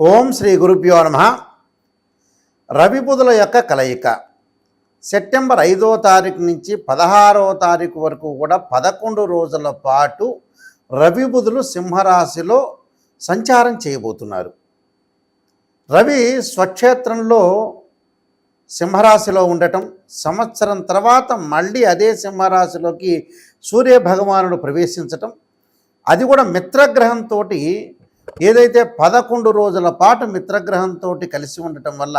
ఓం శ్రీ గురుభ్యో నమ. రవి యొక్క కలయిక. సెప్టెంబర్ ఐదో తారీఖు నుంచి పదహారవ తారీఖు వరకు కూడా పదకొండు రోజుల పాటు రవిబుధులు సింహరాశిలో సంచారం చేయబోతున్నారు. రవి స్వక్షేత్రంలో సింహరాశిలో ఉండటం సంవత్సరం తర్వాత మళ్ళీ అదే సింహరాశిలోకి సూర్య భగవానుడు ప్రవేశించటం అది కూడా మిత్రగ్రహంతో ఏదైతే పదకొండు రోజుల పాటు మిత్రగ్రహంతో కలిసి ఉండటం వల్ల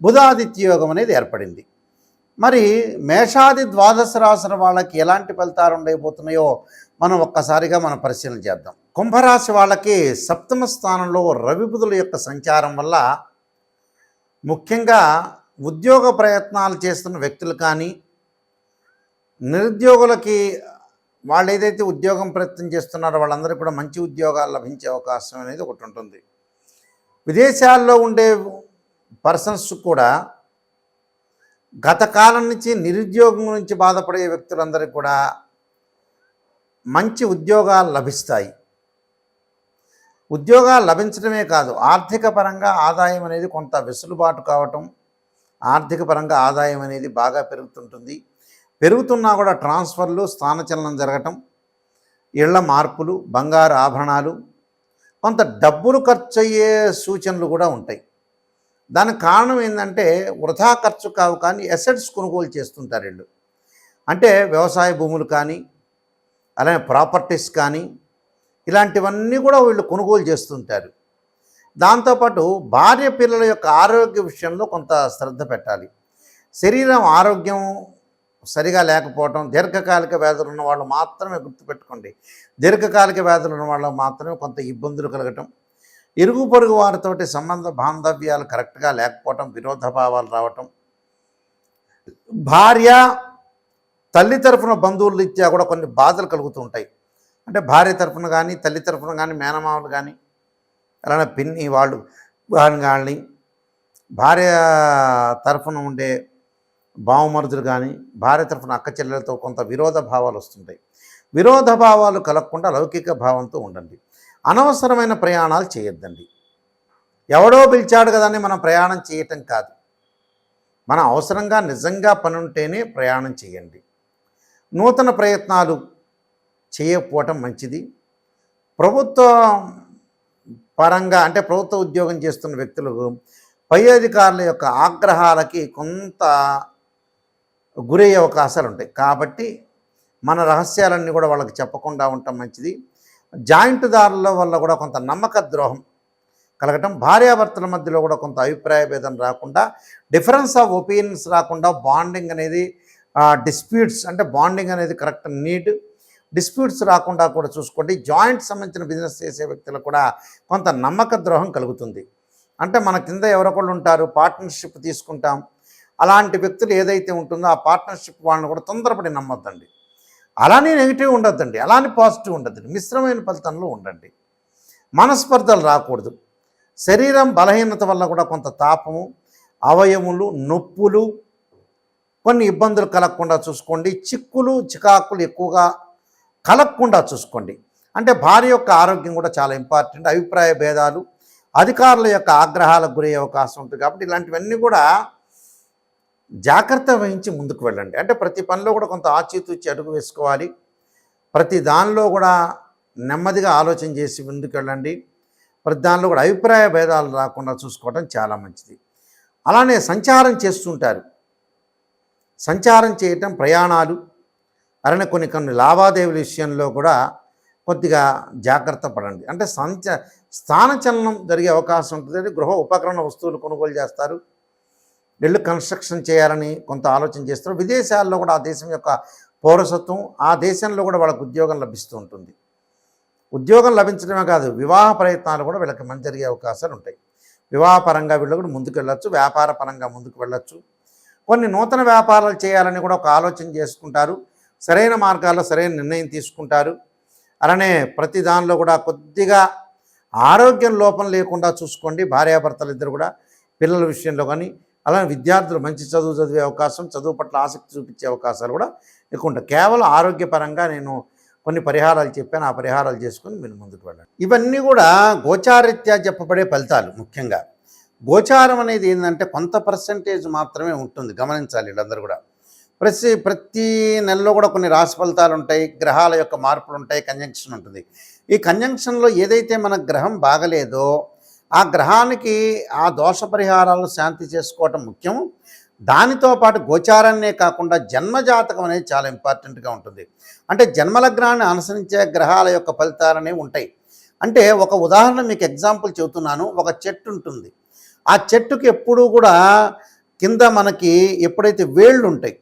బుధాదిత్య యోగం అనేది ఏర్పడింది. మరి మేషాది ద్వాదశ రాశుల వాళ్ళకి ఎలాంటి ఫలితాలు ఉండబోతున్నాయో మనం ఒక్కసారిగా మనం పరిశీలన చేద్దాం. కుంభరాశి వాళ్ళకి సప్తమ స్థానంలో రవిబుధుల యొక్క సంచారం వల్ల ముఖ్యంగా ఉద్యోగ ప్రయత్నాలు చేస్తున్న వ్యక్తులు కానీ నిరుద్యోగులకి వాళ్ళు ఏదైతే ఉద్యోగం ప్రయత్నం చేస్తున్నారో వాళ్ళందరికీ కూడా మంచి ఉద్యోగాలు లభించే అవకాశం అనేది ఒకటి ఉంటుంది. విదేశాల్లో ఉండే పర్సన్స్ కూడా గత కాలం నుంచి నిరుద్యోగం నుంచి బాధపడే వ్యక్తులందరికీ కూడా మంచి ఉద్యోగాలు లభిస్తాయి. ఉద్యోగాలు లభించడమే కాదు ఆర్థిక పరంగా ఆదాయం అనేది కొంత వెసులుబాటు కావటం ఆర్థిక పరంగా ఆదాయం అనేది బాగా పెరుగుతుంటుంది. పెరుగుతున్నా కూడా ట్రాన్స్ఫర్లు స్థానచలనం జరగటం ఇళ్ళ మార్పులు బంగారు ఆభరణాలు కొంత డబ్బులు ఖర్చు అయ్యే సూచనలు కూడా ఉంటాయి. దానికి కారణం ఏంటంటే వృధా ఖర్చు కావు కానీ ఎసెట్స్ కొనుగోలు చేస్తుంటారు వీళ్ళు. అంటే వ్యవసాయ భూములు కానీ అలానే ప్రాపర్టీస్ కానీ ఇలాంటివన్నీ కూడా వీళ్ళు కొనుగోలు చేస్తుంటారు. దాంతోపాటు భార్య పిల్లల యొక్క ఆరోగ్య విషయంలో కొంత శ్రద్ధ పెట్టాలి. శరీరం ఆరోగ్యం సరిగా లేకపోవటం దీర్ఘకాలిక వ్యాధులు ఉన్న వాళ్ళు మాత్రమే గుర్తుపెట్టుకోండి. దీర్ఘకాలిక వ్యాధులు ఉన్న వాళ్ళు మాత్రమే కొంత ఇబ్బందులు కలగటం ఇరుగు పొరుగు వారితోటి సంబంధ బాంధవ్యాలు కరెక్ట్గా లేకపోవటం విరోధభావాలు రావటం భార్య తల్లి తరఫున బంధువుల రీత్యా కూడా కొన్ని బాధలు కలుగుతూ ఉంటాయి. అంటే భార్య తరఫున కానీ తల్లి తరఫున కానీ మేనమామలు కానీ అలానే పిన్ని వాళ్ళు వాళ్ళని కానీ భార్య తరఫున ఉండే బావమరుదులు కానీ భార్య తరఫున అక్క చెల్లెలతో కొంత విరోధ భావాలు వస్తుంటాయి. విరోధ భావాలు కలగకుండా లౌకిక భావంతో ఉండండి. అనవసరమైన ప్రయాణాలు చేయొద్దండి. ఎవడో పిలిచాడు కదా అని మనం ప్రయాణం చేయటం కాదు. మన అవసరంగా నిజంగా పని ఉంటేనే ప్రయాణం చేయండి. నూతన ప్రయత్నాలు చేయకపోవటం మంచిది. ప్రభుత్వ పరంగా అంటే ప్రభుత్వ ఉద్యోగం చేస్తున్న వ్యక్తులకు పై అధికారుల యొక్క ఆగ్రహాలకి కొంత గురయ్యే అవకాశాలు ఉంటాయి కాబట్టి మన రహస్యాలన్నీ కూడా వాళ్ళకి చెప్పకుండా ఉండటం మంచిది. జాయింట్ దారుల వల్ల కూడా కొంత నమ్మక ద్రోహం కలగటం భార్యాభర్తల మధ్యలో కూడా కొంత అభిప్రాయ భేదం రాకుండా డిఫరెన్స్ ఆఫ్ ఒపీనియన్స్ రాకుండా బాండింగ్ అనేది డిస్ప్యూట్స్ అంటే బాండింగ్ అనేది కరెక్ట్ నీట్ డిస్ప్యూట్స్ రాకుండా కూడా చూసుకోండి. జాయింట్ సంబంధించిన బిజినెస్ చేసే వ్యక్తులకు కూడా కొంత నమ్మక ద్రోహం కలుగుతుంది. అంటే మన కింద ఎవరొకళ్ళు ఉంటారు పార్ట్నర్షిప్ తీసుకుంటాం. అలాంటి వ్యక్తులు ఏదైతే ఉంటుందో ఆ పార్ట్నర్షిప్ వాళ్ళని కూడా తొందరపడి నమ్మొద్దండి. అలానే నెగిటివ్ ఉండొద్దండి. అలానే పాజిటివ్ ఉండద్దండి. మిశ్రమైన ఫలితంలో ఉండండి. మనస్పర్ధలు రాకూడదు. శరీరం బలహీనత వల్ల కూడా కొంత తాపము అవయములు నొప్పులు కొన్ని ఇబ్బందులు కలగకుండా చూసుకోండి. చిక్కులు చికాకులు ఎక్కువగా కలగకుండా చూసుకోండి. అంటే భార్య యొక్క ఆరోగ్యం కూడా చాలా ఇంపార్టెంట్ అభిప్రాయ భేదాలు అధికారుల యొక్క ఆగ్రహాలకు గురయ్యే అవకాశం ఉంటుంది కాబట్టి ఇలాంటివన్నీ కూడా జాగ్రత్త వహించి ముందుకు వెళ్ళండి. అంటే ప్రతి పనిలో కూడా కొంత ఆచితూచి అడుగు వేసుకోవాలి. ప్రతి దానిలో కూడా నెమ్మదిగా ఆలోచన చేసి ముందుకు వెళ్ళండి. ప్రతి దానిలో కూడా అభిప్రాయ భేదాలు రాకుండా చూసుకోవడం చాలా మంచిది. అలానే సంచారం చేస్తుంటారు. సంచారం చేయటం ప్రయాణాలు అలానే కొన్ని కొన్ని లావాదేవీల విషయంలో కూడా కొద్దిగా జాగ్రత్త పడండి. అంటే సంచ స్థానచలనం జరిగే అవకాశం ఉంటుంది. గృహ ఉపకరణ వస్తువులు కొనుగోలు చేస్తారు. ఇళ్ళు కన్స్ట్రక్షన్ చేయాలని కొంత ఆలోచన చేస్తారు. విదేశాల్లో కూడా ఆ దేశం యొక్క పౌరసత్వం ఆ దేశంలో కూడా వాళ్ళకు ఉద్యోగం లభిస్తూ ఉంటుంది. ఉద్యోగం లభించడమే కాదు వివాహ ప్రయత్నాలు కూడా వీళ్ళకి మంచి జరిగే అవకాశాలు ఉంటాయి. వివాహపరంగా వీళ్ళు కూడా ముందుకు వెళ్ళొచ్చు వ్యాపార పరంగా ముందుకు వెళ్ళొచ్చు. కొన్ని నూతన వ్యాపారాలు చేయాలని కూడా ఒక ఆలోచన చేసుకుంటారు. సరైన మార్గాల్లో సరైన నిర్ణయం తీసుకుంటారు. అలానే ప్రతి దానిలో కూడా కొద్దిగా ఆరోగ్యం లోపం లేకుండా చూసుకోండి. భార్యాభర్తలు ఇద్దరు కూడా పిల్లల విషయంలో కానీ అలానే విద్యార్థులు మంచి చదువు చదివే అవకాశం చదువు పట్ల ఆసక్తి చూపించే అవకాశాలు కూడా ఎక్కువ ఉంటాయి. కేవలం ఆరోగ్యపరంగా నేను కొన్ని పరిహారాలు చెప్పాను. ఆ పరిహారాలు చేసుకొని మీరు ముందుకు వెళ్ళండి. ఇవన్నీ కూడా గోచారీత్యా చెప్పబడే ఫలితాలు ముఖ్యంగా. గోచారం అనేది ఏంటంటే కొంత పర్సంటేజ్ మాత్రమే ఉంటుంది. గమనించాలి వీళ్ళందరూ కూడా. ప్రతి ప్రతి నెలలో కూడా కొన్ని రాశి ఫలితాలు ఉంటాయి. గ్రహాల యొక్క మార్పులు ఉంటాయి. కంజంక్షన్ ఉంటుంది. ఈ కంజంక్షన్లో ఏదైతే మన గ్రహం బాగలేదో ఆ గ్రహానికి ఆ దోష పరిహారాలు శాంతి చేసుకోవటం ముఖ్యం. దానితో పాటు గోచారాన్నే కాకుండా జన్మజాతకం అనేది చాలా ఇంపార్టెంట్గా ఉంటుంది. అంటే జన్మలగ్నాన్ని అనుసరించే గ్రహాల యొక్క ఫలితాలనే ఉంటాయి. అంటే ఒక ఉదాహరణ మీకు ఎగ్జాంపుల్ చెబుతున్నాను. ఒక చెట్టు ఉంటుంది. ఆ చెట్టుకి ఎప్పుడూ కూడా కింద మనకి ఎప్పుడైతే వేళ్ళు ఉంటాయి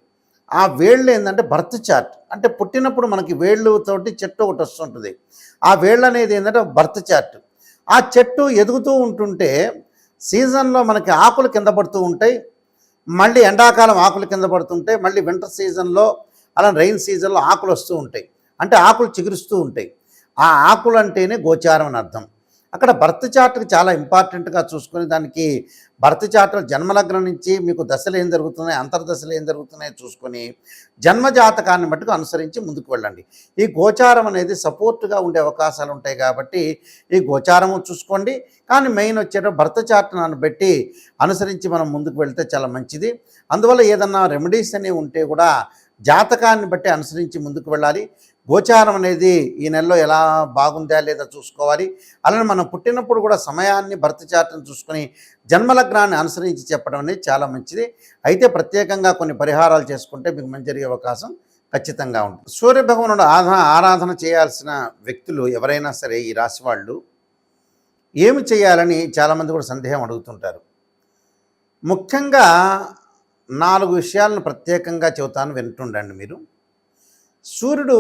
ఆ వేళ్ళు ఏంటంటే బర్త్ చార్ట్. అంటే పుట్టినప్పుడు మనకి వేళ్ళతోటి చెట్టు ఒకటి వస్తుంటుంది. ఆ వేళ్ళు అనేది ఏంటంటే బర్త్ చార్ట్. ఆ చెట్టు ఎదుగుతూ ఉంటుంటే సీజన్లో మనకి ఆకులు కింద పడుతూ ఉంటాయి. మళ్ళీ ఎండాకాలం ఆకులు కింద పడుతుంటాయి మళ్ళీ వింటర్ సీజన్లో అలా రైన్ సీజన్లో ఆకులు వస్తూ ఉంటాయి. అంటే ఆకులు చిగురుస్తూ ఉంటాయి. ఆ ఆకులు అంటేనే గోచారం అని అర్థం. అక్కడ బర్త్ చార్ట్కి చాలా ఇంపార్టెంట్గా చూసుకొని దానికి బర్త్ చార్ట్ జన్మలగ్నం నుంచి మీకు దశలు ఏం జరుగుతున్నాయి అంతర్దశలు ఏం జరుగుతున్నాయో చూసుకొని జన్మజాతకాన్ని మట్టుకు అనుసరించి ముందుకు వెళ్ళండి. ఈ గోచారం అనేది సపోర్ట్గా ఉండే అవకాశాలు ఉంటాయి కాబట్టి ఈ గోచారము చూసుకోండి. కానీ మెయిన్ వచ్చేట భర్త చార్ట్ను పెట్టి అనుసరించి మనం ముందుకు వెళ్తే చాలా మంచిది. అందువల్ల ఏదన్నా రెమెడీస్ అనేవి ఉంటే కూడా జాతకాన్ని బట్టి అనుసరించి ముందుకు వెళ్ళాలి. గోచారం అనేది ఈ నెలలో ఎలా బాగుందా లేదా చూసుకోవాలి. అలానే మనం పుట్టినప్పుడు కూడా సమయాన్ని భర్త చాటను చూసుకొని జన్మలగ్నాన్ని అనుసరించి చెప్పడం అనేది చాలా మంచిది. అయితే ప్రత్యేకంగా కొన్ని పరిహారాలు చేసుకుంటే మీకు మంచి జరిగే అవకాశం ఖచ్చితంగా ఉంటుంది. సూర్యభగవానుడు ఆధన ఆధా ఆరాధన చేయాల్సిన వ్యక్తులు ఎవరైనా సరే ఈ రాశి వాళ్ళు ఏమి చేయాలని చాలామంది కూడా సందేహం అడుగుతుంటారు. ముఖ్యంగా నాలుగు విషయాలను ప్రత్యేకంగా చెబుతాను వింటుండండి మీరు. సూర్యుడు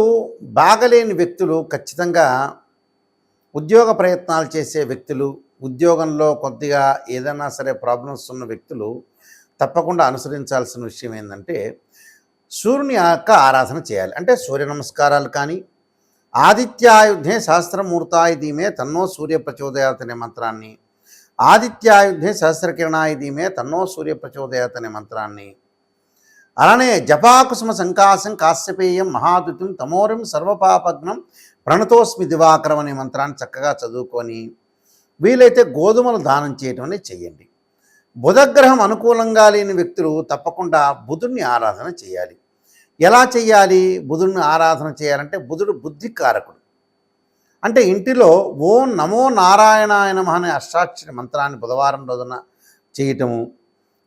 బాగలేని వ్యక్తులు ఖచ్చితంగా ఉద్యోగ ప్రయత్నాలు చేసే వ్యక్తులు ఉద్యోగంలో కొద్దిగా ఏదైనా సరే ప్రాబ్లమ్స్ ఉన్న వ్యక్తులు తప్పకుండా అనుసరించాల్సిన విషయం ఏంటంటే సూర్యుని యొక్క ఆరాధన చేయాలి. అంటే సూర్య నమస్కారాలు కానీ ఆదిత్యాయుధే సహస్రమూర్తాయ దీమే తన్నో సూర్య ప్రచోదయాత్ అనే మంత్రాన్ని ఆదిత్యాయుధే సహస్రకిరణాయ దీమే తన్నో సూర్య ప్రచోదయాత్ అనే మంత్రాన్ని అలానే జపాకుసుమ సంకాసం కాశ్యపేయం మహాదుతిం తమోరం సర్వపాపగ్నం ప్రణతోస్మి దివాకరం అనే మంత్రాన్ని చక్కగా చదువుకొని వీలైతే గోధుమలు దానం చేయటం అనేది చేయండి. బుధగ్రహం అనుకూలంగా లేని వ్యక్తులు తప్పకుండా బుధుడిని ఆరాధన చేయాలి. ఎలా చేయాలి? బుధుడిని ఆరాధన చేయాలంటే బుధుడు బుద్ధికారకుడు. అంటే ఇంటిలో ఓం నమో నారాయణాయ అనే అష్టాక్షరి మంత్రాన్ని బుధవారం రోజున చేయటము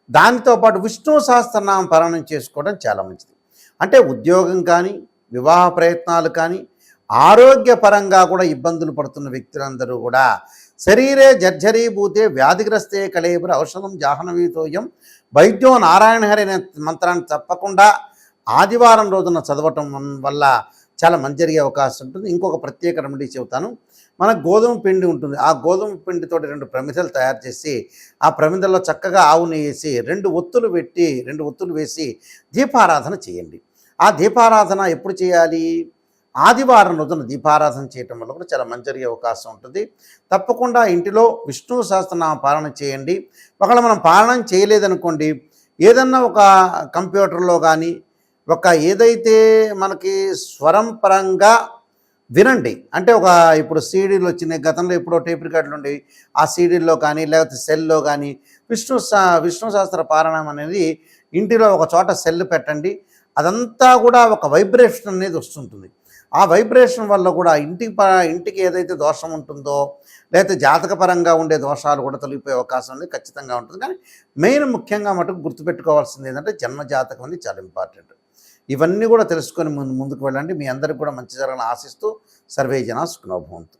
దానితో పాటు విష్ణు సహస్రనామ పారాయణం చేసుకోవడం చాలా మంచిది. అంటే ఉద్యోగం కానీ వివాహ ప్రయత్నాలు కానీ ఆరోగ్యపరంగా కూడా ఇబ్బందులు పడుతున్న వ్యక్తులందరూ కూడా శరీరే జర్జరీభూతే వ్యాధిగ్రస్తే కళేబుర ఔషధం జాహ్నవీతోయం వైద్యో నారాయణహరి అనే మంత్రాన్ని తప్పకుండా ఆదివారం రోజున చదవటం వల్ల చాలా మంచి జరిగే అవకాశం ఉంటుంది. ఇంకొక ప్రత్యేక రెమెడీ చెబుతాను. మన గోధుమ పిండి ఉంటుంది. ఆ గోధుమ పిండితో రెండు ప్రమిదలు తయారు చేసి ఆ ప్రమిదల్లో చక్కగా ఆవు వేసి రెండు ఒత్తులు పెట్టి రెండు ఒత్తులు వేసి దీపారాధన చేయండి. ఆ దీపారాధన ఎప్పుడు చేయాలి? ఆదివారం రోజున దీపారాధన చేయటం వల్ల కూడా చాలా మంచి జరిగే అవకాశం ఉంటుంది. తప్పకుండా ఇంటిలో విష్ణు సహస్రనామ పాలన చేయండి. ఒకవేళ మనం పాలన చేయలేదనుకోండి ఏదన్నా ఒక కంప్యూటర్లో కానీ ఒక ఏదైతే మనకి స్వరం పరంగా వినండి. అంటే ఒక ఇప్పుడు సీడీలు వచ్చినాయి. గతంలో ఎప్పుడో టేప్ రికార్డులు ఉండేవి ఆ సీడీల్లో కానీ లేకపోతే సెల్లో కానీ విష్ణు సా విష్ణు శాస్త్ర పారాయణం అనేది ఇంటిలో ఒక చోట సెల్ పెట్టండి. అదంతా కూడా ఒక వైబ్రేషన్ అనేది వస్తుంటుంది. ఆ వైబ్రేషన్ వల్ల కూడా ఇంటికి ఇంటికి ఏదైతే దోషం ఉంటుందో లేకపోతే జాతకపరంగా ఉండే దోషాలు కూడా తొలగిపోయే అవకాశం అనేది ఖచ్చితంగా ఉంటుంది. కానీ మెయిన్ ముఖ్యంగా మటుకు గుర్తుపెట్టుకోవాల్సింది ఏంటంటే జన్మ జాతకం అనేది చాలా ఇంపార్టెంట్. ఇవన్నీ కూడా తెలుసుకొని ముందు ముందుకు వెళ్ళండి. మీ అందరికి కూడా మంచి జరగాలని ఆశిస్తూ సర్వే జన సుఖనోభవంతు